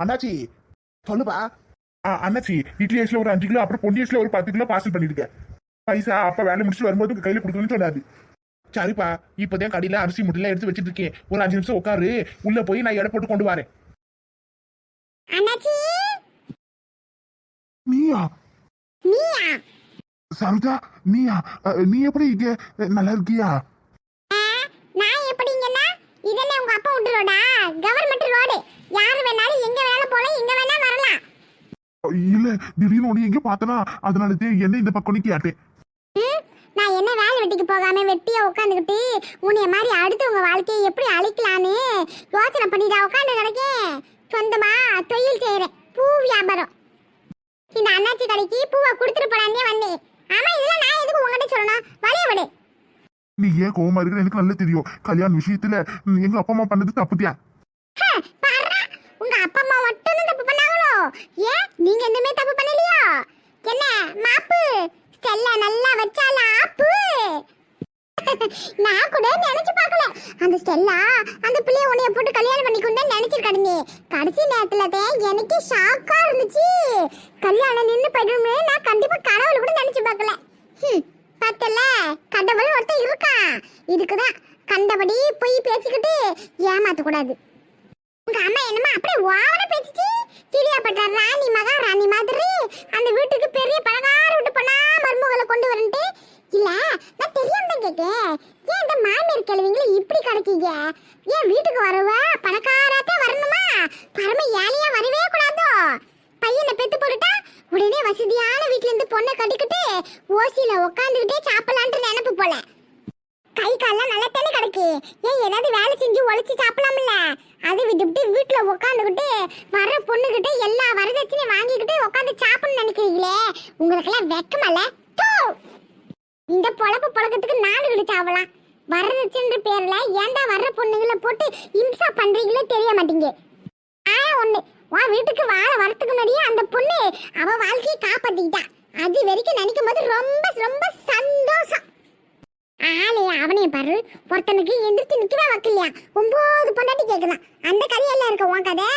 அண்ணாச்சி சொல்லுப்பா. ஆ, அண்ணாச்சி இட்லி ஐஸ்ல ஒரு அஞ்சு கிலோ அப்புறம் பொன்னி ஐஸ்ல ஒரு பத்து கிலோ பார்சல் பண்ணிருக்கேன் பைசா அப்ப வேலை முடிச்சுட்டு வரும்போது கையில கொடுக்கணும்னு சொன்னாரு. சரிப்பா இப்பதான் கடையில அரிசி முட்டையில எடுத்து வச்சிட்டு இருக்கேன். ஒரு அஞ்சு நிமிஷம் உட்காரு. உள்ள போய் நான் எடை போட்டு கொண்டு வரேன். நீயா? சரோஜா நீயா? நீ எப்படி இங்க நல்லா இருக்கியா? நான் எப்படிங்கன்னா இதெல்லாம் உங்க அப்பா விட்டு ரோடா கவர்மெண்ட் ரோடு யார் வேணாலும் எங்க வேணாலும் போலாம் எங்க வேணா வரலாம். இல்ல திடீர்னு உன்னை எங்க பார்த்தனா அதனால தான் என்ன இந்த பக்கம் ம், நான் என்ன வேலை வெட்டிக்கு போகாம வெட்டியா உட்காந்துக்கிட்டு உன்னைய மாதிரி அடுத்தவங்க வாழ்க்கையை எப்படி அழிக்கலான்னு யோசனை பண்ணிட்டா உட்காந்து கிடக்கேன். சொந்தமா தொழில் செய்யறேன் பூ வியாபாரம். இந்த அண்ணாச்சி கடைக்கு பூவை கொடுத்துட்டு போலான்னே வந்தேன். ஆமா இதெல்லாம் நான் எதுக்கு உங்ககிட்ட சொல்லணும்? வழிய விடு. நீ ஏன் கோவமா இருக்கிற? எனக்கு நல்லா தெரியும். கல்யாண விஷயத்துல எங்க அப்பா அம்மா பண்ணது தப்புத்தியா ஏன்? நீங்க எதுவுமே தப்பு பண்ணலையா? என்ன மாப்பு? ஸ்டெல்லா நல்லா வச்சால ஆப்பு? நான் கூட நினைச்சு பார்க்கல. அந்த ஸ்டெல்லா அந்த பிள்ளைய உன்னைய போட்டு கல்யாணம் பண்ணிக்கொண்டு நினைச்சிருக்காடுங்க கடைசி நேரத்துல தான் எனக்கு ஷாக்கா இருந்துச்சு. கல்யாணம் நின்று போயிடும்னு நான் கண்டிப்பா கடவுள் கூட நினைச்சு பார்க்கல. பார்த்தல? கடவுள் ஒருத்தன் இருக்கான். இதுக்குதான் கண்டபடி போய் பேசிக்கிட்டு ஏமாத்த கூடாது உங்க அம்மா என்னமா அப்படியே ஓவரா பேசிச்சு. கிளியாப்பட்ட ராணி மகா ராணி மாதிரி. அந்த வீட்டுக்கு பெரிய பணக்கார வீட்டு பொண்ணா மருமகளை கொண்டு வரன்ட்டு. இல்ல நான் தெரியாம தான் கேட்டேன். ஏன் இந்த மாமியார் கிழவிங்களை இப்படி கிடைக்கீங்க ஏன் வீட்டுக்கு வரவா பணக்காராத்தே வரணுமா பரம ஏழையா வரவே கூடாதோ பையனை பெத்து போட்டுட்டா உடனே வசதியான வீட்ல இருந்து பொண்ணை கட்டிக்கிட்டு ஓசியில உட்காந்துக்கிட்டே சாப்பிடலான்ட்டு நினைப்பு போல கை கால்லாம் நல்லா தானே கிடக்கு ஏன் ஏதாவது வேலை செஞ்சு உழைச்சி சாப்பிடலாம்ல அதை விட்டுவிட்டு வீட்டுல உட்காந்துக்கிட்டு வர பொண்ணுகிட்ட எல்லா வரதட்சணையும் வாங்கிக்கிட்டு உட்காந்து சாப்பிடணும்னு நினைக்கிறீங்களே உங்களுக்கெல்லாம் வெக்கமல்ல தூ இந்த பொழப்பு பழக்கத்துக்கு நாடு கிட்டு சாவலாம் வரதட்சணைன்ற பேர்ல ஏன்டா வர்ற பொண்ணுங்களை போட்டு இம்சா பண்றீங்களோ தெரிய மாட்டீங்க ஆயா ஒண்ணு வா வீட்டுக்கு வாழ வரத்துக்கு முன்னாடியே அந்த பொண்ணு அவ வாழ்க்கையை காப்பாத்திக்கிட்டா. அது வரைக்கும் நினைக்கும் போது ரொம்ப ரொம்ப சந்தோஷம். ஆளே அவனே பாரு. ஒருத்தனுக்கு எந்திரிச்சு நிக்கவே வைக்கலையா ஒன்பது பொண்டாட்டி கேட்கலாம் அந்த கதையெல்லாம் இருக்க உன் கதை?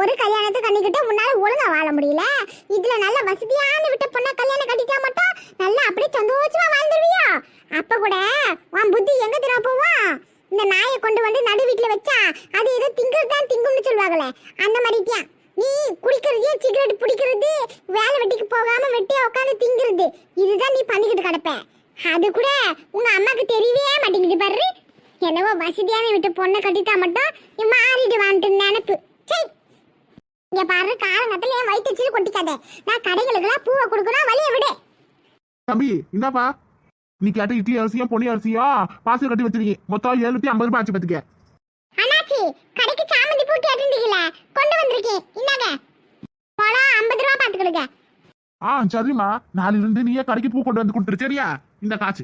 ஒரு கல்யாணத்தை கண்ணிக்கிட்ட உன்னால ஒழுங்கா வாழ முடியல. இதுல நல்ல வசதியான விட்ட பொண்ணா கல்யாணம் கட்டிட்டா மட்டும் நல்லா அப்படியே சந்தோஷமா வாழ்ந்துருவியா? அப்ப கூட உன் புத்தி எங்க திரும்ப போவோம்? இந்த நாயை கொண்டு வந்து நடு வீட்டுல வச்சா அது ஏதோ திங்கிறது தான் திங்கும்னு சொல்லுவாங்களே. அந்த மாதிரி நீ குடிக்கிறது சிகரெட் பிடிக்கிறது வேலை வெட்டிக்கு போகாம வெட்டியா உட்காந்து திங்கிறது. இதுதான் நீ பண்ணிக்கிட்டு கிடப்ப. அது கூட உங்க அம்மாக்கு தெரியவே மாட்டேங்குது பாரு. என்னவோ வசதியான விட்டு பொண்ணை கட்டிட்டா மட்டும் நீ மாறிட்டு வான்ட்டு நினைப்பு. சை இங்க பாரு காலங்கத்துல என் வயிற்று வச்சு கொட்டிக்காத. நான் கடைகளுக்குலாம் பூவை கொடுக்கணும் வழிய விடு. தம்பி இந்தாப்பா. நீ கேட்ட இட்லி அரிசியா பொன்னி அரிசியா? பாசல் கட்டி வச்சிருக்கீங்க. மொத்தம் ஏழுநூத்தி ஐம்பது ரூபாய் ஆச்சு பாத்துக்க. அண்ணாச்சி கடைக்கு சாமந்தி பூ கேட்டுருந்தீங்களே கொண்டு வந்திருக்கேன் இந்தாங்க. பழம் ஐம்பது ரூபா பார்த்துக்கிடுங்க ஆ சரிம்மா. நாளைல இருந்து நீயே கடைக்கு பூ கொண்டு வந்து கொடுத்துரு சரியா? இந்த காசு.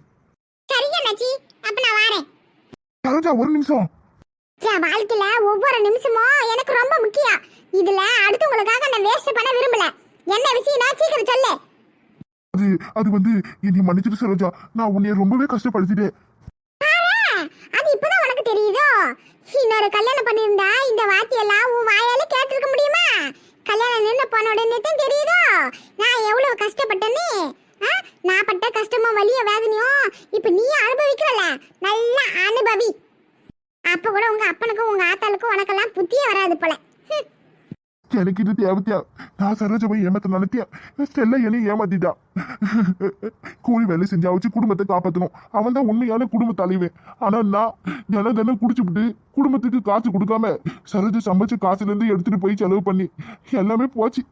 சரி அண்ணாச்சி. அப்ப நான் வரேன். சரோஜா ஒரு நிமிஷம். என் வாழ்க்கையில ஒவ்வொரு நிமிஷமும் எனக்கு ரொம்ப முக்கியம். இதுல அடுத்தவங்களுக்காக நான் வேஸ்ட் பண்ண விரும்பல. என்ன விஷயம்னா சீக்கிரம் சொல்லு. அது அது வந்து என்னை மன்னிச்சிட்டு சரோஜா. நான் உன்னைய ரொம்பவே கஷ்டப்படுத்திட்டேன். அது இப்பதான் உனக்கு தெரியுதோ? இன்னொரு கல்யாணம் பண்ணியிருந்தா இந்த வார்த்தையெல்லாம் உன் வாயால கேட்டிருக்க முடியுமா? கல்யாணம் நின்று போன உடனே தான் தெரியுதோ? நான் எவ்வளவு கஷ்டப்பட்டேன்னு ஆ? நான் பட்ட கஷ்டமும் வலிய வேதனையும் இப்ப நீ அனுபவிக்கிறல நல்லா அனுபவி. அப்ப கூட உங்க அப்பனுக்கும் உங்க ஆத்தாளுக்கும் உனக்கெல்லாம் புத்தியே வராது போல. ஹம். எனக்கு இது தேவத்தியா நான் சரோஜா போய் ஏமாத்த நினைத்தியா? ஸ்டெல்ல என்னை ஏமாத்திட்டா? கூலி வேலை செஞ்சா வச்சு குடும்பத்தை காப்பாத்தணும். அவன் தான் உண்மையான குடும்ப தலைவன். ஆனா நான் தினம் தினம் குடிச்சுப்புட்டு குடும்பத்துக்கு காசு கொடுக்காம சரோஜ சமைச்ச காசுல இருந்து எடுத்துட்டு போய் செலவு பண்ணி எல்லாமே போச்சு.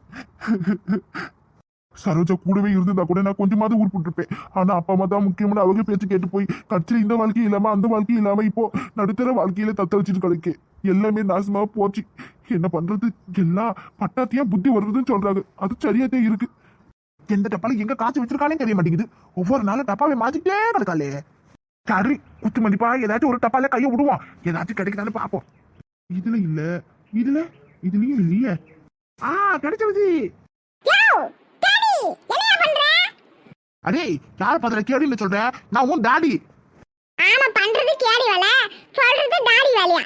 சரோஜா கூடவே இருந்தா கூட நான் கொஞ்சமாவது உருப்பிட்டுருப்பேன் ஆனா அப்பா அம்மா தான் முக்கியமான அவங்க பேச்சு கேட்டு போய் கட்சியில் இந்த வாழ்க்கையும் இல்லாம அந்த வாழ்க்கையும் இல்லாம இப்போ நடுத்தர வாழ்க்கையில தத்த வச்சுட்டு கிடைக்கு. எல்லாமே நாசமா போச்சு. என்ன பண்றது? எல்லாம் பட்டாத்தியா புத்தி வருதுன்னு சொல்றாங்க. அது சரியாதான் இருக்கு. எந்த டப்பால எங்க காசு வச்சிருக்கானே தெரிய மாட்டேங்குது. ஒவ்வொரு நாளும் டப்பாவை மாத்திட்டே கிடக்காளே. சரி குத்து மதிப்பா ஏதாச்சும் ஒரு டப்பால கையை விடுவோம். ஏதாச்சும் கிடைக்குதான்னு பாப்போம் இதுல இல்ல. இதுல இதுலயும் இல்லையே. ஆ கிடைச்சிருச்சு. அடே யார் பதில கேடின்னு சொல்ற. நான் உன் டாடி. ஆமா பண்றது கேடி வேலை. சொல்றது டாடி வேலையா?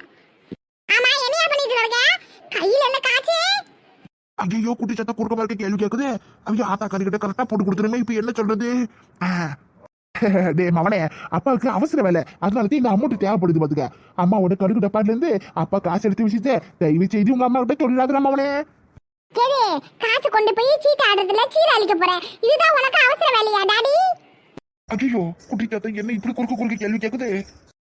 ஆமா என்னையா பண்ணிட்டு இருக்க கையில என்ன காசு ஐயோ குட்டி சத்த குறுக்க மாதிரி கேள்வி கேக்குது. அவங்க ஆத்தா கிட்ட கரெக்டா போட்டு கொடுத்துருமே இப்ப என்ன சொல்றது. டேய் மவனே அப்பாவுக்கு அவசர வேலை. அதனால தான் இந்த அமௌண்ட் தேவைப்படுது பாத்துக்க. அம்மாவோட கடுகு டப்பாட்ல இருந்து அப்பா காசு எடுத்து விஷயத்த தயவு செய்து உங்க அம்மா கிட்ட சொல்லிடாத மவனே. சரி காசு கொண்டு போய் சீட்டு ஆடுறதுல சீர அழிக்க போறேன். இதுதான் உனக்கு அவசர வேலையா டாடி? ஐயோ குட்டி தாத்தா என்ன இப்படி குறுக்க குறுக்க கேள்வி கேக்குது?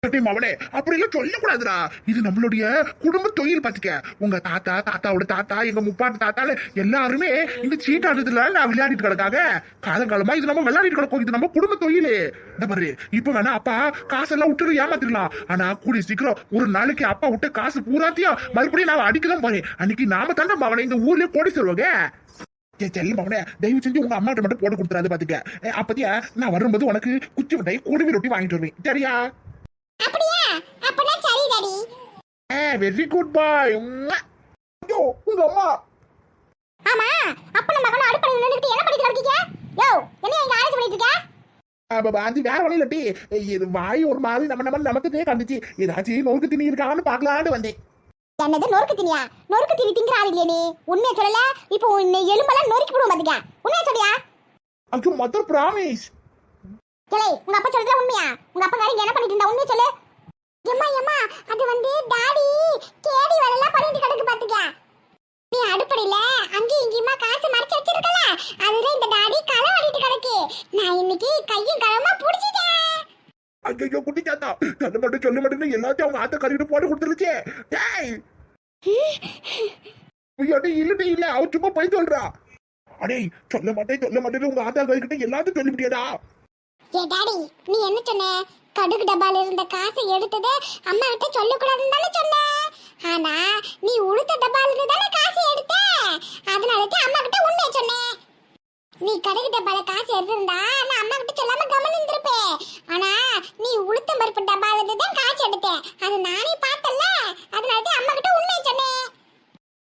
அவளே? மவனே அப்படி எல்லாம் சொல்லக்கூடாதுடா. இது நம்மளுடைய குடும்ப தொழில் பாத்துக்க. உங்க தாத்தா தாத்தாவோட தாத்தா எங்க முப்பாட்டு தாத்தால எல்லாருமே இந்த சீட்டாடுறதுல நான் விளையாடிட்டு கிடக்காங்க காலங்காலமா இது நம்ம விளையாடிட்டு கிடக்கும். இது நம்ம குடும்ப தொழில். இந்த பாரு இப்ப வேணா அப்பா காசெல்லாம் விட்டுட்டு ஏமாத்திடலாம். ஆனா கூடி சீக்கிரம் ஒரு நாளைக்கு அப்பா விட்டு காசு பூராத்தையும் மறுபடியும் நான் அடிக்கதான் போறேன். அன்னைக்கு நாம தானே மவனை இந்த ஊர்லயே கோடி சொல்லுவாங்க ஏ செல்ல மகனே தயவு செஞ்சு உங்க அம்மாட்ட மட்டும் போட்டு கொடுத்துறாது பாத்துக்க. ஏ, அப்பத்தியா நான் வரும்போது உனக்கு குச்சி மிட்டாய் கூடுவி ரொட்டி வாங்கிட்டு வருவேன். சரியா? Daddy a very good boy. ஐயோ உங்க அம்மா. ஆமா அப்பன மகனும் அடுப்படையில் நின்னுட்டு என்ன பண்ணிட்டு இருக்கீங்க? யோ என்ன இங்க ஆராய்ச்சி பண்ணிட்டு இருக்க? அப்ப அது வேற வழி இல்லட்டி இது வாய் ஒரு மாதிரி நம்ம நம்ம நமக்கு கண்டுச்சு. ஏதாச்சும் நோக்கு திணி இருக்கான்னு பாக்கலான்னு வந்தேன். என்னது நொறுக்கு தினியா நொறுக்கு தினி திங்கிற ஆள் இல்லையே நீ. உண்மையை சொல்லல இப்போ உன்னை எலும்பெல்லாம் நொறுக்கி விடுவோம் பாத்துக்க. உண்மையை சொல்லியா ஐயோ மொத்தம் ப்ராமிஸ் கிளை உங்க அப்பா சொல்றதுல உண்மையா? உங்க அப்பா காரி என்ன பண்ணிட்டு இருந்தா? உண்மையை சொல்லு. எம்மா எம்மா அது வந்து டாடி கேடி வேலைலாம் பண்ணிட்டு கிடக்கு பாத்துக்க. நீ அடுப்படையில அங்கேயும் இங்கேயுமா காசு மறைச்சு வச்சிருக்கல? அதுல இந்த டாடி களை ஆடிட்டு கிடக்கு. நான் இன்னைக்கு கையும் களமா புடிச்சிட்டேன். ஐயோ குட்டி சாத்தா சொல்ல மட்டும் சொல்ல மாட்டேன்னு எல்லாத்தையும் அவங்க ஆத்த கறிட்டு போட்டு கொடுத்துருச்சே. டேய்! ஐயோட்டி இல்லட்டி இல்ல அவ சும்மா போய் சொல்றா. அடே சொல்ல மாட்டேன் சொல்ல மாட்டேன்னு உங்க ஆத்தா கறிக்கிட்ட எல்லாத்தையும் சொல்லிவிட்டியடா. ஏ டாடி நீ என்ன சொன்ன? கடுகு டப்பால இருந்த காசை எடுத்ததை அம்மா கிட்ட சொல்லக்கூடாதுன்னு தானே சொன்ன. ஆனா நீ உளுத்த டப்பால இருந்து தானே காசு எடுத்த? அதனால தான் அம்மா கிட்ட உண்மையை சொன்னேன் நீ கடுகு டப்பால காசு எடுத்திருந்தா நான் அம்மா கிட்ட சொல்லாம கவனம் இருந்திருப்பேன் ஆனா நீ உளுத்த பருப்பு டப்பால இருந்து தான் காசு எடுத்த. அது நானே பார்த்தல அதனால தான் அம்மா கிட்ட உண்மையை சொன்னேன்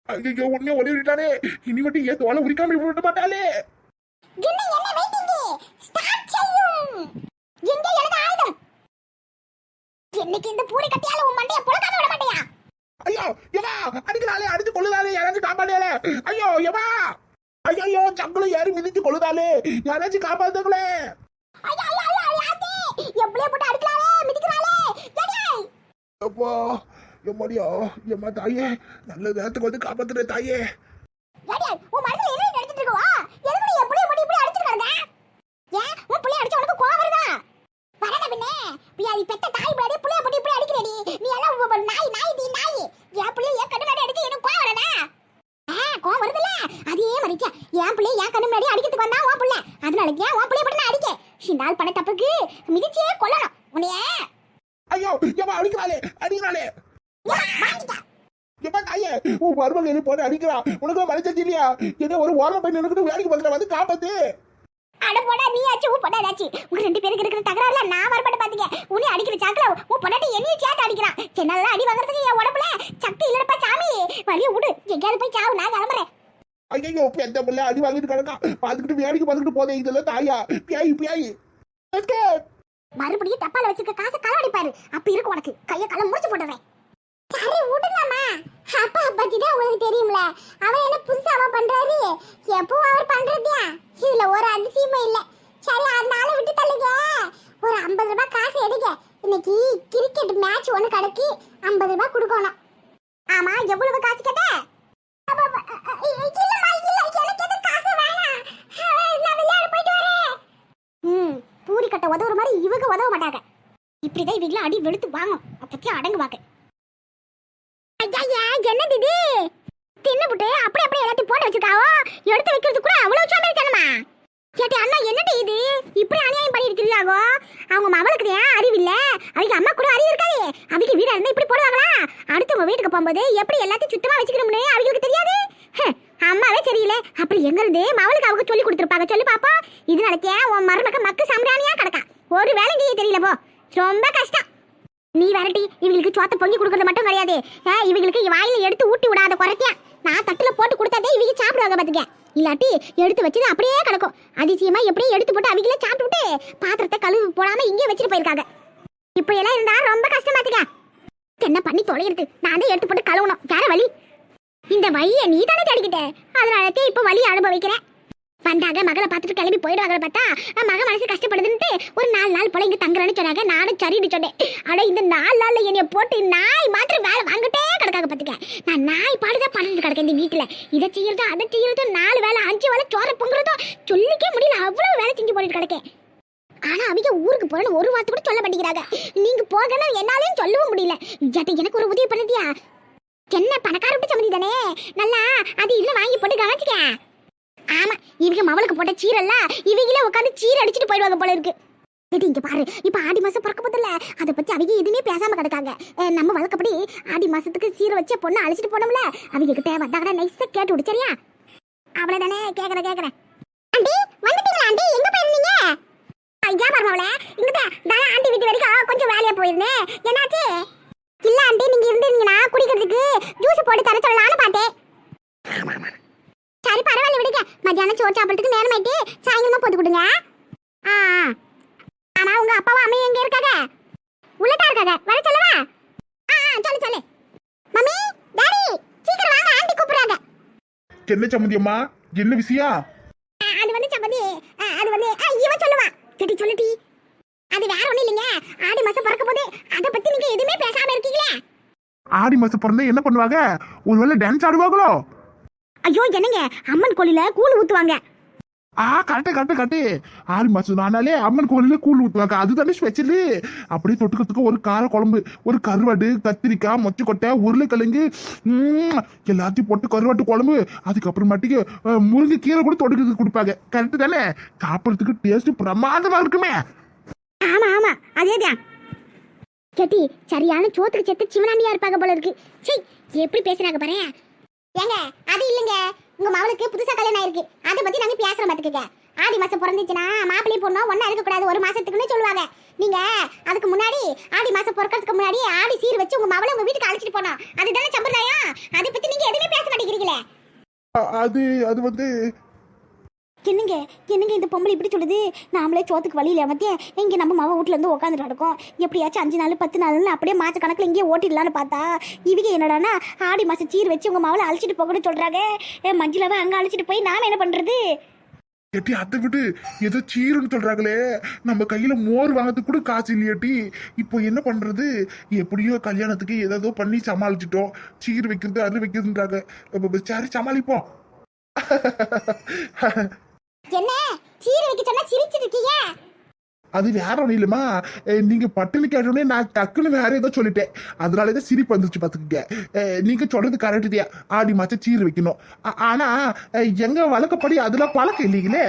ஐயோ உடனே ஒளி விட்டானே இனி மட்டும் ஏன் தோலை உரிக்காம விட மாட்டாளே? என்ன என்ன வெயிட்டிங் ஸ்டார்ட் செய்யும். எங்க எனது ஆயுதம்? என்னைக்கு இந்த பூரி கட்டியால உன் மண்டைய புலக்காம விட மாட்டியா? ஐயோ எவா? அடிக்கிறாளே அடிச்சு கொள்ளுதாளே யாராச்சும் காப்பாடியாலே ஐயோ எவா? ஐயோ சங்குல ஏறி மிதிச்சு கொள்ளுதாளே யாராச்சும் காப்பாத்துங்களே. எப்படியே போட்டு அடிக்கலாலே மிதிக்கறாளே. அப்பா எம்மாடியா எம்மா தாயே நல்ல நேரத்துக்கு வந்து காப்பாத்துற தாயே ஏடே உன் மனசுல என்ன நினைச்சிட்டு இருக்கவா எதுக்கு நீ எப்படியே போட்டு இப்படி அடிச்சிட்டு கிடங்க ஏன் உன் புள்ளைய அடிச்ச உனக்கு கோவம் வருதா வரத பியாதி பெத்த தாய் பிள்ளைய புள்ளைய போட்டு இப்படி அடிக்கிறடி. நீ எல்லாம் நாய் நாய் தி நாய். என் புள்ளைய என் கண்ணு முன்னாடி அடிச்சு எனக்கு கோவம் வரதா? ஆ கோவம் வருதுல்ல? அதே மாதிரிக்கா என் பிள்ளைய என் கண்ணு முன்னாடி அடிக்கிறதுக்கு வந்தா உன் புள்ள. அதனால ஏன் உன் புள்ளைய போட்டு நான் அடிக்க? இந்த ஆள் பண்ண தப்புக்கு மிதிச்சே கொல்லணும். உன்னைய. ஐயோ எம்மா அடிக்கிறாளே அடிக்கிறாளே எம்மா தாயே உன் மருமகள் என்ன போட்டு அடிக்கிறா. உனக்கு மனுஷன் இல்லையா? என்ன ஒரு ஓரமா வேலைக்கு பார்க்குற. வந்து காப்பாத்து. அட போடா நீ ஆச்சு உன் பொண்டாடாச்சு உங்க ரெண்டு பேருக்கு இருக்கிற தகராறுல நான் வரப்பட்ட பாத்தீங்க. உன்னை அடிக்கிற சாக்குல உன் பொண்டாட்டி என்னைய சேர்த்து அடிக்கிறான். என்னால அடி வாங்குறதுக்கு என் உடம்புல சக்தி இல்லடப்பா சாமி. வழிய விடு. எங்கேயாவது போய் சாவு நான் கிளம்புறேன். ஐயோ எந்த பிள்ளை அடி வாங்கிட்டு கிடக்கா. பார்த்துக்கிட்டு வேலைக்கு பார்த்துக்கிட்டு போதே இதெல்லாம் தாயா? பியாயி பியாயி. மறுபடியும் டப்பால வச்சிருக்க காசை களவடிப்பாரு அப்ப இருக்கு உனக்கு. கைய களம் முடிச்சு போட்டுறேன். அப்பா பத்தி தான் உங்களுக்கு தெரியும்ல. அவர் என்ன புதுசாவா பண்றாரு? எப்பவும் அவர் பண்றதையா இதுல ஒரு அதிசயமும் இல்ல. சரி அதனால விட்டு தள்ளுங்க. ஒரு ஐம்பது ரூபாய் காசு எடுங்க. இன்னைக்கு கிரிக்கெட் மேட்ச் ஒன்று கிடக்கு ஐம்பது ரூபாய் கொடுக்கணும். ஆமா எவ்வளவு காசு கேட்ட? ம் பூரி கட்ட உதவுற மாதிரி இவங்க உதவ மாட்டாங்க. இப்படிதான் இவங்களாம் அடி வெளுத்து வாங்கும் அப்பத்தையும் அடங்கு என்ன திதி? தின்னுபுட்டு அப்படி அப்படியே எல்லாத்தையும் போட்டு வச்சிருக்காவோ? எடுத்து வைக்கிறது கூட அவ்வளவு சோம்பேறித்தனமா கேட்டி அண்ணா என்னடி இது? இப்படி அநியாயம் பண்ணி இருக்கிறீங்களாகோ அவங்க மகளுக்கு ஏன் அறிவு இல்ல? அவங்க அம்மா கூட அறிவு இருக்காது. அவங்க வீடா இருந்தா இப்படி போடுவாங்களா? அடுத்தவங்க வீட்டுக்கு போகும்போது எப்படி எல்லாத்தையும் சுத்தமா வச்சுக்கணும்னு அவங்களுக்கு தெரியாது? அம்மாவே சரியில்லை. அப்படி எங்க இருந்து மவளுக்கு அவங்க சொல்லி கொடுத்துருப்பாங்க? சொல்லி பாப்பா இதனாலக்கே உன் மருமக்க மக்கு சாம்பிராணியா கிடக்கா. ஒரு வேலை தெரியல போ. ரொம்ப கஷ்டம். நீ வரட்டி இவங்களுக்கு சோத்த பொங்கி கொடுக்கறது மட்டும் கிடையாது. இவங்களுக்கு வாயில எடுத்து ஊட்டி விடாத குறைத்தியா நான் தட்டுல போட்டு கொடுத்தாதே இவங்க சாப்பிடுவாங்க பாத்துக்க. இல்லாட்டி எடுத்து வச்சது அப்படியே கிடக்கும். அதிசயமா எப்படியும் எடுத்து போட்டு அவங்களே சாப்பிட்டு பாத்திரத்தை கழுவு போடாம இங்கே வச்சுட்டு போயிருக்காங்க. இப்படி எல்லாம் இருந்தா ரொம்ப கஷ்டமாத்துக்க என்ன பண்ணி தொலைகிறது நான் தான் எடுத்து போட்டு கழுவணும். வேற வழி. இந்த வழியை நீ தானே தடிக்கிட்ட. அதனால இப்ப வழி அனுபவிக்கிறேன். வந்தாங்க மகளை பார்த்துட்டு கிளம்பி போயிடுவாங்க பார்த்தா மக மனசு கஷ்டப்படுதுன்ட்டு ஒரு நாலு நாள் போல இங்க தங்குறேன்னு சொன்னாங்க. நானும் சரின்னு சொன்னேன். ஆனா இந்த நாலு நாள்ல என்னைய போட்டு நாய் மாத்திரம் வேலை வாங்கிட்டே கிடக்காங்க பாத்துக்க. நான் நாய் பாடுதான் பண்ணிட்டு கிடக்கேன் இந்த வீட்டுல. இதை செய்யறதும் அதை செய்யறதும் நாலு வேலை அஞ்சு வேலை சோற பொங்குறதோ சொல்லிக்கே முடியல. அவ்வளவு வேலை செஞ்சு போட்டுட்டு கிடக்கேன். ஆனா அவங்க ஊருக்கு போகிறேன்னு ஒரு வார்த்தை கூட சொல்ல மாட்டேங்கிறாங்க. நீங்க போகணும் என்னாலையும் சொல்லவும் முடியல. ஜாட்டி எனக்கு ஒரு உதவி பண்ணுதியா? என்ன பணக்கார விட்டு சம்மதி தானே நல்லா அது இதுல வாங்கி போட்டு கவனிச்சுக்க. ஆமா இவங்க மவளுக்கு போட்ட சீரல்ல இவங்களே உட்காந்து சீர் அடிச்சுட்டு போயிடுவாங்க போல இருக்கு. இது இங்க பாரு இப்ப ஆடி மாசம் பிறக்க போதில்ல. அதை பத்தி அவங்க எதுவுமே பேசாம கிடக்காங்க. நம்ம வழக்கப்படி ஆடி மாசத்துக்கு சீரை வச்ச பொண்ணு அழைச்சிட்டு போனோம்ல அவங்க கிட்ட வந்தாங்கன்னா நைஸா கேட்டு விடு சரியா? அவ்வளவுதானே கேக்குறேன் கேக்குறேன். ஆண்டி வந்துட்டீங்களா ஆண்டி? எங்க போயிருந்தீங்க? ஐயா பரவாயில்ல இங்கிட்ட நான் ஆண்டி வீட்டு வரைக்கும் கொஞ்சம் வேலையா போயிருந்தேன். என்னாச்சு? இல்ல ஆண்டி நீங்க இருந்தீங்கன்னா குடிக்கிறதுக்கு ஜூஸ் போட்டு தர சொல்லலாம்னு பார்த்தேன் சரி பரவாயில்ல விடுங்க மத்தியானம் சோறு சாப்பிட்றதுக்கு நேரம் ஆயிட்டு சாயங்காலமா போட்டு கொடுங்க. ஆ ஆ. ஆமா உங்க அப்பாவும் அம்மையும் எங்க இருக்காங்க? உள்ளதா இருக்காங்க. வர சொல்லவா? ஆ சொல்லு சொல்லு. மம்மி டாடி சீக்கிரம் வாங்க. ஆண்டி கூப்பிடுறாங்க. என்ன சம்மந்தி அம்மா? என்ன விஷயம் அது வந்து சம்பந்தி ஆ, அது வந்து ஆ, இவன் சொல்லுவான் செடி சொல்லுடி அது வேற ஒண்ணும் இல்லைங்க. ஆடி மாசம் பிறக்க போது அதை பத்தி நீங்க எதுவுமே பேசாம இருக்கீங்களே? ஆடி மாசம் பிறந்தா என்ன பண்ணுவாங்க? ஒருவேளை டான்ஸ் ஆடுவாங்களோ? ஐயோ என்னங்க? அம்மன் கோயில கூழ் ஊத்துவாங்க. ஆ கரெக்டு கரெக்டு கரெக்டு. ஆறு மாசம் ஆனாலே அம்மன் கோயிலில் கூழ் ஊற்றுவாங்க அதுதானே ஸ்பெஷலு அப்படியே தொட்டுக்கிறதுக்கு ஒரு கார குழம்பு ஒரு கருவாடு கத்திரிக்காய் மொச்சக்கொட்டை உருளைக்கிழங்கு எல்லாத்தையும் போட்டு கருவாட்டு குழம்பு அதுக்கப்புறமாட்டிக்கு முருங்கை கீரை கூட தொட்டுக்கிறதுக்கு கொடுப்பாங்க. கரெக்டு தானே? சாப்பிட்றதுக்கு டேஸ்ட் பிரமாதமா இருக்குமே. ஆமா ஆமா. அதேதான் கெட்டி சரியான சோத்துக்கு செத்து சிவனாண்டியா இருப்பாங்க போல இருக்கு. சீ எப்படி பேசுறாங்க பாரு ஏங்க அது இல்லைங்க. உங்க மவளுக்கு புதுசா கல்யாணம் ஆயிருக்கு. அதை பத்தி நாங்க பேசுறோம் பாத்துக்கங்க. ஆடி மாசம் பிறந்துச்சுன்னா மாப்பிள்ளை பொண்ணும் ஒன்னா இருக்க கூடாது. ஒரு மாசத்துக்குன்னு சொல்லுவாங்க. நீங்க அதுக்கு முன்னாடி ஆடி மாசம் பிறக்கிறதுக்கு முன்னாடி ஆடி சீர் வச்சு உங்க மவளை உங்க வீட்டுக்கு அழைச்சிட்டு போனோம் அதுதானே சம்பிரதாயம்? அதை பத்தி நீங்க எதுவுமே பேச மாட்டேங்கிறீங்களே. அது அது வந்து என்னங்க என்னங்க இந்த பொம்பளை இப்படி சொல்லுது? நாமளே சோத்துக்கு வழியில் இல்லாமத்தே இங்கே நம்ம மாவ வீட்டில் வந்து உட்காந்துட்டு நடக்கும் எப்படியாச்சும் அஞ்சு நாள் பத்து நாள்னு அப்படியே மாச கணக்கில் இங்கேயே ஓட்டிடலான்னு பார்த்தா இவங்க என்னடான்னா ஆடி மாசம் சீர் வச்சு உங்கள் மாவில் அழைச்சிட்டு போகணும்னு சொல்கிறாங்க ஏ அங்கே அழைச்சிட்டு போய் நாம என்ன பண்ணுறது எட்டி அதை விட்டு ஏதோ சீருன்னு சொல்றாங்களே. நம்ம கையில மோர் வாங்கறதுக்கு கூட காசு இல்லையாட்டி இப்போ என்ன பண்றது? எப்படியோ கல்யாணத்துக்கு ஏதோ பண்ணி சமாளிச்சிட்டோம். சீர் வைக்கிறது அது வைக்கிறதுன்றாங்க. சரி சமாளிப்போம். என்ன? சீர் வைக்க சொன்னா சிரிச்சிட்டு இருக்கீங்க? அது வேற ஒன்றும் இல்லைம்மா. நீங்க பட்டுன்னு கேட்டோடனே நான் டக்குன்னு வேற ஏதோ சொல்லிட்டேன். அதனால தான் சிரிப்பு வந்துச்சு பார்த்துக்கங்க. அஹ் நீங்க சொல்றது கரெக்டு தான் ஆடி மாசம் சீர் வைக்கணும். ஆனா எங்க வழக்கப்படி அதெல்லாம் பழக்கம் இல்லைங்களே?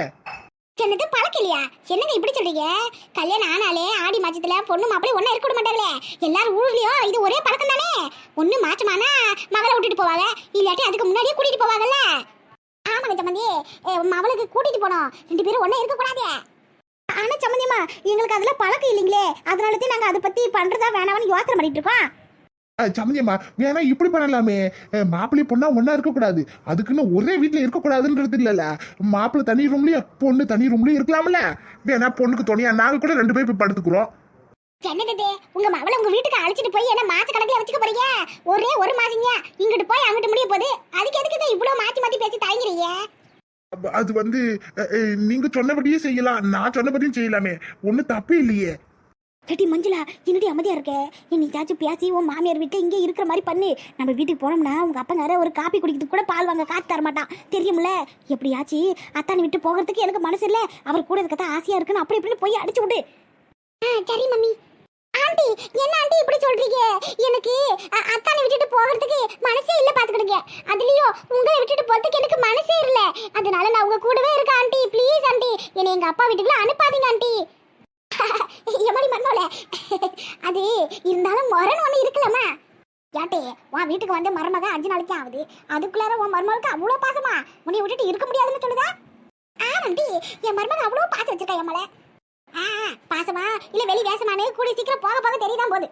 என்னது பழக்கலையா என்னங்க இப்படி சொல்றீங்க? கல்யாணம் ஆனாலே ஆடி மாசத்துல பொண்ணு மாப்பிள்ளை ஒண்ணா இருக்க மாட்டாங்களே. எல்லாரும் ஊர்லயும் இது ஒரே பழக்கம் தானே ஒண்ணு மாசமானா மகளை விட்டுட்டு போவாங்க. இல்லாட்டி அதுக்கு முன்னாடியே கூட்டிட்டு போவாங்கல்ல? ஆமாங்க சம்மந்தி அஹ் மவளுக்கு கூட்டிட்டு போனோம். ரெண்டு பேரும் ஒன்றே இருக்க ஆனால் சம்மந்தியம்மா எங்களுக்கு அதில் பழக்கம் இல்லைங்களே. அதனால தான் நாங்கள் அதை பற்றி பண்ணுறதா வேணாம்னு யோசனை பண்ணிட்டு இருக்கோம். அஹ் சம்மந்தியம்மா வேணா இப்படி பண்ணலாமே. மாப்பிள்ளை பொண்ணா ஒன்றா இருக்கக்கூடாது அதுக்குன்னு ஒரே வீட்டில் இருக்கக்கூடாதுன்றது இல்லைல்ல. மாப்பிள்ளை தனி ரூம்லயும் பொண்ணு தனி ரூம்லயும் இருக்கலாம்ல. வேணா பொண்ணுக்கு துணையா நாங்கள் கூட ரெண்டு பேர் போய் படுத்துக்கிறோம். என்னது உங்க மவளை உங்க வீட்டுக்கு அழைச்சிட்டு போய் என்ன மாச கணக்குல வச்சுக்க போறீங்க? ஒரே ஒரு மாசங்க. இங்கிட்டு போய் அங்கிட்டு முடிய போகுது. அதுக்கு எதுக்கு இவ்வளவு மாத்தி மாத்தி பேசி தயங்குறீங்க? அது வந்து நீங்க சொன்னபடியே செய்யலாம். நான் சொன்னபடியும் செய்யலாமே. ஒண்ணு தப்பு இல்லையே. கட்டி மஞ்சுளா என்னடி அமைதியா இருக்க? என்னைக்காச்சும் பேசி உன் மாமியார் வீட்டை இங்கே இருக்கிற மாதிரி பண்ணு. நம்ம வீட்டுக்கு போனோம்னா உங்க அப்பங்கார ஒரு காப்பி குடிக்கிறதுக்கு கூட பால் வாங்க காத்து தர மாட்டான். தெரியும்ல? எப்படியாச்சும் அத்தானி விட்டு போகிறதுக்கு எனக்கு மனசு இல்ல. அவர் கூட இருக்கத்தான் ஆசையா இருக்குன்னு அப்படி இப்படின்னு போய் அடிச்சு விடு. சரி மம்மி. ஆண்டி என்ன ஆண்டி இப்படி சொல்றீங்க? எனக்கு அத்தானை விட்டுட்டு போகிறதுக்கு மனசே இல்ல பாத்துக்கிடுங்க. அதுலயும் உங்களை விட்டுட்டு போறதுக்கு எனக்கு மனசே இல்ல. அதனால நான் உங்க கூடவே இருக்கேன் ஆண்டி. Please aunty. என்னை எங்க அப்பா வீட்டுக்குள்ள அனுப்பாதீங்க ஆண்டி. எமடி மண்ணோல அது இருந்தாலும் மரணம் ஒண்ணு இருக்கலாமா யாட்டே உன் வீட்டுக்கு வந்து மருமக அஞ்சு நாளைக்கு ஆகுது. அதுக்குள்ளார உன் மருமகளுக்கு அவ்வளோ பாசமா? உன்னை விட்டுட்டு இருக்க முடியாதுன்னு சொல்லுதா? ஆமாண்டி என் மருமக அவ்வளோ பாசம் வச்சிருக்கா என் மலை. பாசமா? இல்ல வெளி வேசமானே கூடி சீக்கிரம் போக போக தெரியுதான் போகுது.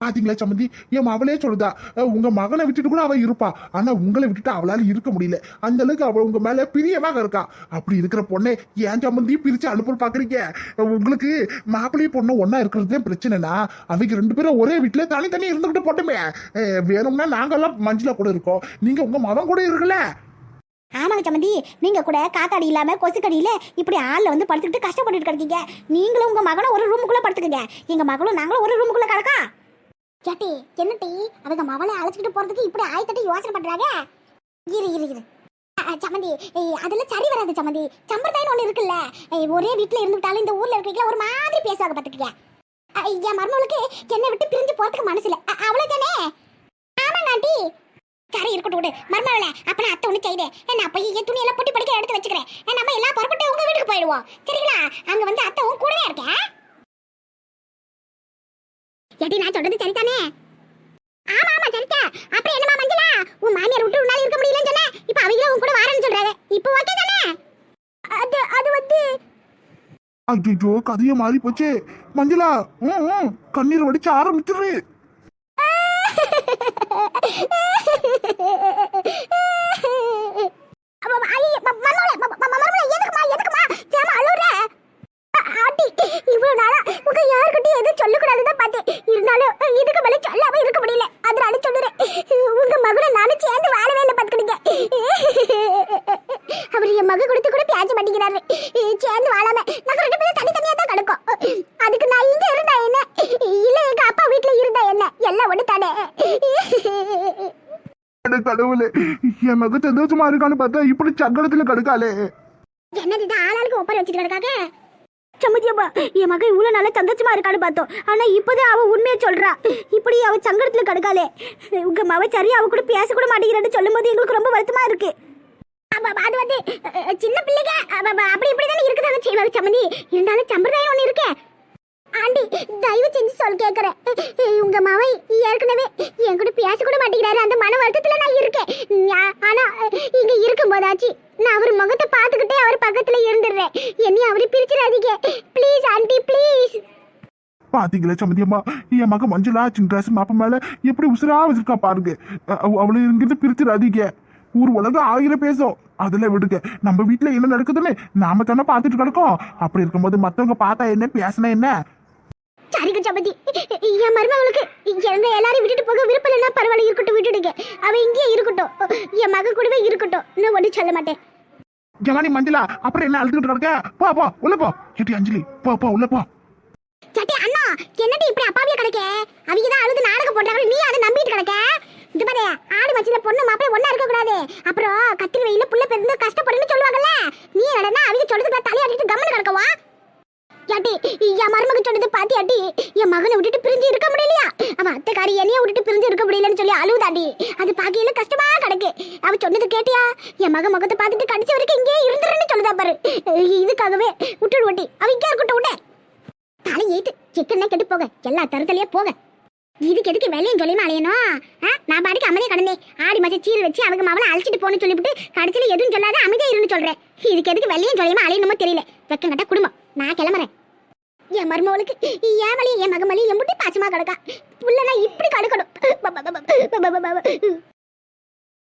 பாத்தீங்களா சம்மந்தி? என் அவளே சொல்லுதா உங்க மகனை விட்டுட்டு கூட அவ இருப்பா. ஆனா உங்களை விட்டுட்டு அவளால இருக்க முடியல. அந்த அளவுக்கு அவள் உங்க மேல பிரியமாக இருக்கா. அப்படி இருக்கிற பொண்ணை ஏன் சம்மந்தி பிரிச்சு அனுப்ப பாக்குறீங்க? உங்களுக்கு மாப்பிள்ளையும் பொண்ணு ஒன்னா இருக்கிறது பிரச்சனைனா அவங்க ரெண்டு பேரும் ஒரே வீட்டுல தனித்தனி இருந்துகிட்டு போட்டுமே. வேணும்னா நாங்கெல்லாம் மஞ்சளா கூட இருக்கோம். நீங்க உங்க மகன் கூட இருக்கல. ஆமாங்க சம்மந்தி நீங்க கூட காத்தாடி இல்லாம கொசுக்கடியில இப்படி ஆள்ல வந்து படுத்துக்கிட்டு கஷ்டப்பட்டுட்டு கிடக்கீங்க. நீங்களும் உங்க மகனும் ஒரு ரூமுக்குள்ள படுத்துக்கங்க. எங்க மகளும் நாங்களும் ஒரு ரூமுக்குள்ள கிடக்கா? கேட்டி என்னட்டி டீ? அவங்க மவளை அழைச்சிட்டு போறதுக்கு இப்படி ஆயத்தட்டி யோசனை பண்றாங்க? இரு இரு இரு. அ, சம்மந்தி அதெல்லாம் சரி வராது சம்மந்தி. சம்பிரதாயம் ஒண்ணு இருக்குல்ல. ஒரே வீட்டுல இருந்துட்டாலும் இந்த ஊர்ல இருக்கீங்களா ஒரு மாதிரி பேசுவாங்க பாத்துக்கங்க. என் மருமகளுக்கு என்னை விட்டு பிரிஞ்சு போறதுக்கு மனசுல அவ்வளவுதானே? ஆமாங்க ஆண்டி. சரி இருக்கட்டும் விடு. மருமகளே அப்ப நான் அத்தை ஒண்ணு செய்து. நான் போய் என் துணியெல்லாம் பொட்டி படிக்க எடுத்து வச்சுக்கிறேன். நம்ம எல்லாம் புறப்பட்டு உங்க வீட்டுக்கு போயிடுவோம். சரிங்களா? அங்க வந்து அத்தை உன் கூடவே இருக்கேன் ஏடி நான் சொல்றது சரிதானே? ஆமா ஆமா சரிதா. அப்புறம் என்னமா மஞ்சளா? உன் மாமியார் விட்டு உன்னால இருக்க முடியலன்னு சொன்ன இப்ப அவங்களும் உன் கூட வரேன்னு சொல்றாங்க. இப்போ ஓகே தானே? அது அது வந்து ஐயோ கதைய மாறி போச்சு மஞ்சளா ம், கண்ணீர் வடிச்சு ஆரம்பிச்சிரு. இருந்தாலும் இதுக்கு மேல சொல்லாம இருக்க முடியல. அதனால சொல்லுறேன். உங்க மகனை நானும் சேர்ந்து வாழவே இல்லை பார்த்துக்கிடுங்க. அவர் என் மக கொடுத்து கூட பேச மாட்டேங்கிறாரு. சேர்ந்து வாழாம நாங்க ரெண்டு பேரும் தனித்தனியா தான் கிடக்கோம். அதுக்கு நான் இங்க இருந்தா என்ன இல்ல எங்க அப்பா வீட்டுல இருந்தா என்ன எல்லாம் ஒண்ணு தானே அட கடவுளே. என் மக சந்தோஷமா இருக்கான்னு பார்த்தா இப்படி சங்கடத்துல கடுக்காளே. என்னது இது ஆளாளுக்கு ஒப்பரை வச்சுட்டு கிடக்காக? சம்மதியப்பா என் மகன் இவ்வளவு நாளா சந்தோஷமா இருக்கான்னு பார்த்தோம். ஆனா இப்போதான் அவ உண்மையை சொல்றா. இப்படி அவ சங்கடத்துல கிடக்காளே. உங்க மவ சரி அவ கூட பேச கூட மாட்டேங்கிறான்னு சொல்லும்போது எங்களுக்கு ரொம்ப வருத்தமா இருக்கு. அப்ப அது வந்து சின்ன பிள்ளைங்க அப்ப, அப்ப, அப்படி இப்படி தானே இருக்குதாங்க செய்வாங்க சம்மந்தி இருந்தாலும் சம்பிரதாயம் ஒண்ணு இருக்கே. ஆண்டி தயவு செஞ்சு சொல் கேக்குறேன். உங்க மவன் ஏற்கனவே என் கூட பேச கூட மாட்டேங்கிறாரு. அந்த மன வருத்தத்துல நான் இருக்கேன். ஆனா இங்க இருக்கும் போதாச்சு நான் அவர் முகத்தை பார்த்துக்கிட்டே அவர் பக்கத்துல இருந்துடுறேன். என்னையும் அவரு பிரிச்சிடாதீங்க. ப்ளீஸ் ஆண்டி ப்ளீஸ் பாத்தீங்களா சம்மந்தியம்மா என் மக மஞ்சளா சின்ன கிளாஸ் மாப்ப மேல எப்படி உசுரா வச்சிருக்கா பாருங்க. அவளை இங்கிருந்து பிரிச்சிடாதீங்க. ஊர் உலகம் ஆயிரம் பேசும். அதுல விடுங்க. நம்ம வீட்டுல என்ன நடக்குதுன்னு நாம தானே பாத்துட்டு கிடக்கோம். அப்படி இருக்கும்போது மத்தவங்க பார்த்தா என்ன பேசினா என்ன? சரிங்க சபதி என் மருமகளுக்கு எங்க எல்லாரையும் விட்டுட்டு போக விருப்பம் இல்லைன்னா பரவாயில்ல இருக்கட்டும் விட்டுடுங்க. அவ இங்கேயே இருக்கட்டும். என் மக கூடவே இருக்கட்டும். நான் ஒன்றும் சொல்ல மாட்டேன். ஜவானி மஞ்சளா அப்புறம் என்ன அழுதுகிட்டு கிடக்க போ போ உள்ள போ. கேட்டி அஞ்சலி போ போ உள்ள போ. சட்டி அண்ணா என்னடி இப்படி அப்பாவியா கிடக்க? அவங்க தான் அழுது நாடகம் போட்டாங்க நீ அதை நம்பிட்டு கிடக்க? இது பாரு ஆடு மச்சில பொண்ணு மாப்பிள்ளை ஒண்ணா இருக்க கூடாது. அப்புறம் கத்திரி வெயில புள்ள பெருந்து கஷ்டப்படுன்னு சொல்லுவாங்கல்ல. நீ நடனா அவங்க சொல்றதுக்கு தலையாடிட்டு கம்மனு கிடக்கவா? யாட்டி என் மருமகன் சொன்னது பாத்தியாட்டி என் மகனை விட்டுட்டு பிரிஞ்சு இருக்க முடியலையா? அவன் அத்தைக்காரி என்னைய விட்டுட்டு பிரிஞ்சு இருக்க முடியலன்னு சொல்லி அழுவுதாடி அது பாக்கையில கஷ்டமா கிடக்கு. அவ சொன்னது கேட்டியா? என் மகன் முகத்தை பார்த்துட்டு கடிச்ச வரைக்கும் இங்கேயே இருந்துருன்னு சொல்லுதா பாரு. இதுக்காகவே விட்டுடு ஓட்டி அவ இங்கே இருக்கட்டும் விட தலை ஏத்து. சிக்கன் கெட்டு போக. எல்லா தரத்துலயே போக. இதுக்கு எதுக்கு வெளியும் சொல்லியுமா அலையணும் நான் பாட்டுக்கு அமைதியா கடந்தேன். ஆடி மாசம் சீர் வச்சு அவங்க மாவளை அழைச்சிட்டு போன்னு சொல்லிவிட்டு கடைசியில எதுவும் சொல்லாத அமைதியாக இருந்து சொல்கிறேன் இதுக்கு எதுக்கு வெளியும் சொல்லியுமா அலையணுமோ தெரியல. வெக்கம் கட்ட குடும்பம். நான் கிளம்புறேன். என் மருமவளுக்கு என் வழியும் என் மகன் என் முட்டி பாச்சமா கிடக்கா. புள்ளனா இப்படி கடுக்கணும்.